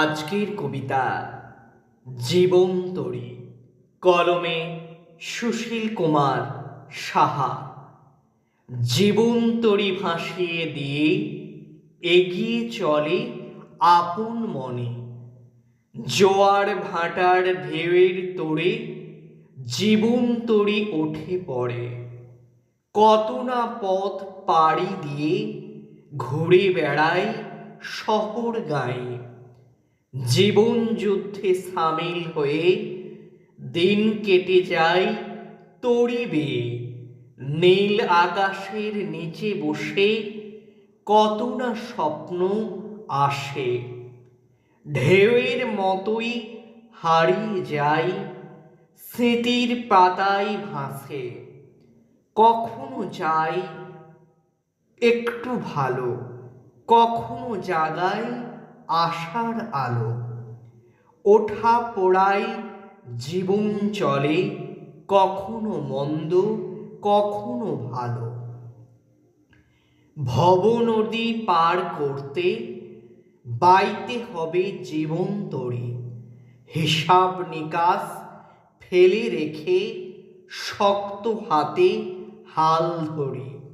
আজকের কবিতা জীবন তরী, কলমে সুশীল কুমার সাহা। জীবন তরী ভাসিয়ে দিয়ে এগিয়ে চলে আপন মনে। জোয়ার ভাটার ঢেউয়ের তোড়ে জীবন তরী ওঠে পড়ে। কত না পথ পাড়ি দিয়ে ঘুরে বেড়ায় শহর গায়ে। জীবন যুদ্ধে সামিল হয়ে দিন কেটে যায় তড়ি বেয়ে নীল আকাশের নিচে বসে কত না স্বপ্ন আসে। ঢেউয়ের মতোই হারিয়ে যায়, স্মৃতির পাতায় ভাসে। কখনো যাই একটু ভালো, কখনো জাগায় আশার আলো। ওঠা পোড়াই জীবন চলে, কখনো মন্দ, কখনো ভালো। ভব নদী পার করতে, বাইতে হবে জীবন তরি। হিসাব নিকাশ ফেলে রেখে শক্ত হাতে হাল ধরি।